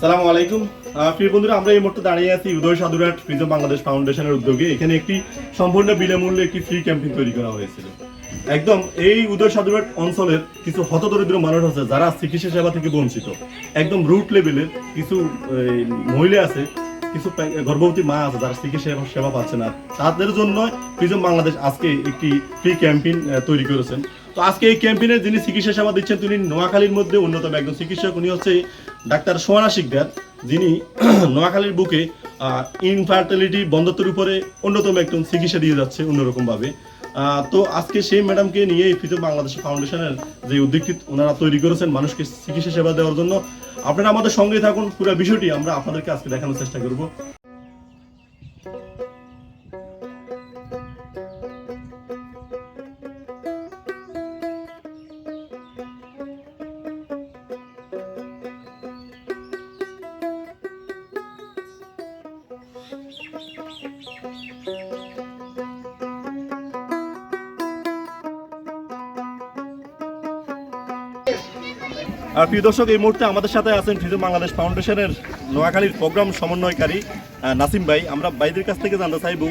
সালামু আলাইকুম। প্রিয় বন্ধুরা, আমরা এই মুহূর্তে দাঁড়িয়ে আছি উদয় সাধুরাট ফ্রিজম বাংলাদেশ ফাউন্ডেশনের উদ্যোগে। এখানে একটি সম্পূর্ণ বিনামূল্যে একটি ফ্রি ক্যাম্পিং তৈরি করা হয়েছিল। একদম এই উদয় সাধুরাট অঞ্চলের কিছু হতদরিদ্র মানুষ আছে, যারা চিকিৎসা সেবা থেকে বঞ্চিত। একদম রুট লেভেলের কিছু মহিলা আছে, কিছু গর্ভবতী মা আছে, যারা চিকিৎসা সেবা- পাচ্ছে না। তাদের জন্য ফ্রিজম বাংলাদেশ আজকে একটি ফ্রি ক্যাম্পেইন তৈরি করেছেন। তো আজকে এই ক্যাম্পেইনে যিনি চিকিৎসা সেবা দিচ্ছেন, তিনি নোয়াখালীর মধ্যে অন্যতম একজন চিকিৎসক। উনি হচ্ছে ডাক্তার সোহানা শিকদার, যিনি নোয়াখালীর বুকে ইনফার্টিলিটি বন্ধত্বের উপরে অন্যতম একজন চিকিৎসা দিয়ে যাচ্ছে অন্যরকমভাবে। তো আজকে সেই ম্যাডামকে নিয়ে ফিতো বাংলাদেশ ফাউন্ডেশনের যে উদ্যোগটি ওনারা তৈরি করেছেন মানুষকে চিকিৎসা সেবা দেওয়ার জন্য। আপনারা আমাদের সঙ্গে থাকুন, পুরো বিষয়টি আমরা আপনাদেরকে আজকে দেখানোর চেষ্টা করব। আর প্রিয় দর্শক, এই মুহূর্তে আমাদের সাথে আছেন ফিজো বাংলাদেশ ফাউন্ডেশনের নোয়াখালীর প্রোগ্রাম সমন্বয়কারী নাসিম ভাই। আমরা ভাইদের কাছ থেকে জানতে চাইব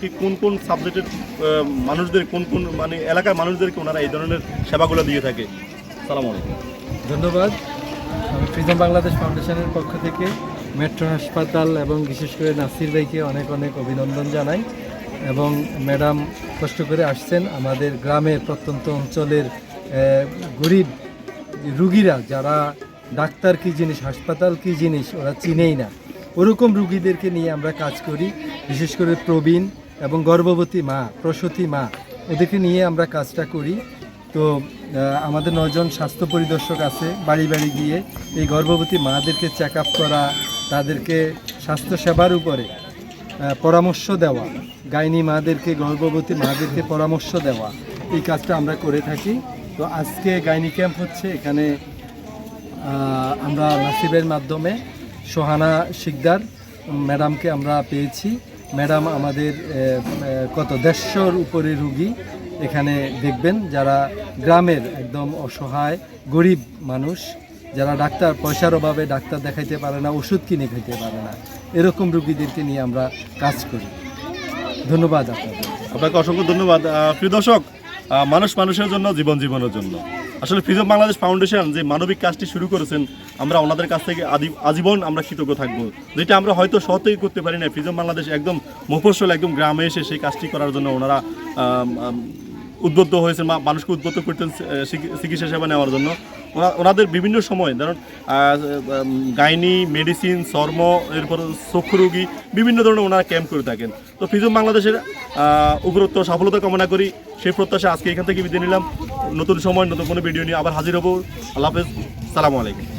কি কোন কোন সাবজেক্টের মানুষদের কোন কোন মানে এলাকার মানুষদেরকে ওনারা এই ধরনের সেবাগুলো দিয়ে থাকে। সালাম আলাইকুম। ধন্যবাদ। আমি ফ্রিজম বাংলাদেশ ফাউন্ডেশনের পক্ষ থেকে মেট্রো হাসপাতাল এবং বিশেষ করে নাসির ভাইকে অনেক অনেক অভিনন্দন জানাই এবং ম্যাডাম কষ্ট করে আসছেন আমাদের গ্রামের প্রত্যন্ত অঞ্চলের গরিব রুগীরা, যারা ডাক্তার কি জিনিস, হাসপাতাল কি জিনিস ওরা চিনেই না। ওরকম রুগীদেরকে নিয়ে আমরা কাজ করি, বিশেষ করে প্রবীণ এবং গর্ভবতী মা, প্রসূতি মা, ওদেরকে নিয়ে আমরা কাজটা করি। তো আমাদের নজন স্বাস্থ্য পরিদর্শক আছে বাড়ি বাড়ি গিয়ে এই গর্ভবতী মাদেরকে চেক আপ করা, তাদেরকে স্বাস্থ্য সেবার উপরে পরামর্শ দেওয়া, গাইনি মাদেরকে, গর্ভবতী মাদেরকে পরামর্শ দেওয়া, এই কাজটা আমরা করে থাকি। তো আজকে গাইনি ক্যাম্প হচ্ছে, এখানে আমরা নাসিবের মাধ্যমে সোহানা শিকদার ম্যাডামকে আমরা পেয়েছি। ম্যাডাম আমাদের কত, দেড়শোর উপরে রুগী এখানে দেখবেন, যারা গ্রামের একদম অসহায়, গরিব মানুষ, যারা ডাক্তার, পয়সার অভাবে ডাক্তার দেখাইতে পারে না, ওষুধ কিনে খেতে পারে না, এরকম রুগীদেরকে নিয়ে আমরা কাজ করি। ধন্যবাদ আপনাদের। আপনাকে অসংখ্য ধন্যবাদ। প্রিয় দর্শক মানুষ মানুষের জন্য, জীবন জীবনের জন্য। আসলে ফ্রিজম বাংলাদেশ ফাউন্ডেশন যে মানবিক কাজটি শুরু করেছেন, আমরা ওনাদের কাছ থেকে আজীবন আমরা কৃতজ্ঞ থাকব। যেটা আমরা হয়তো সহতেই করতে পারি না ফ্রিজম বাংলাদেশ একদম মফস্বল, একদম গ্রামে এসে সেই কাজটি করার জন্য ওনারা উদ্বুদ্ধ হয়েছেন বা মানুষকে উদ্বুদ্ধ করতেন চিকিৎসা সেবা নেওয়ার জন্য। ওনা- ওনাদের বিভিন্ন সময়, ধরুন গাইনি, মেডিসিন, চর্ম, এরপর চক্ষু রোগী, বিভিন্ন ধরনের ওনারা ক্যাম্প করে থাকেন। তো ফিজম বাংলাদেশের আহ, উপরত্ব সফলতা কামনা করি। সেই প্রত্যাশা আজকে এখান থেকে বিদায় নিলাম। নতুন সময় নতুন কোনো ভিডিও নিয়ে আবার হাজির হব। আল্লাহ হাফেজ। সালামু আলাইকুম।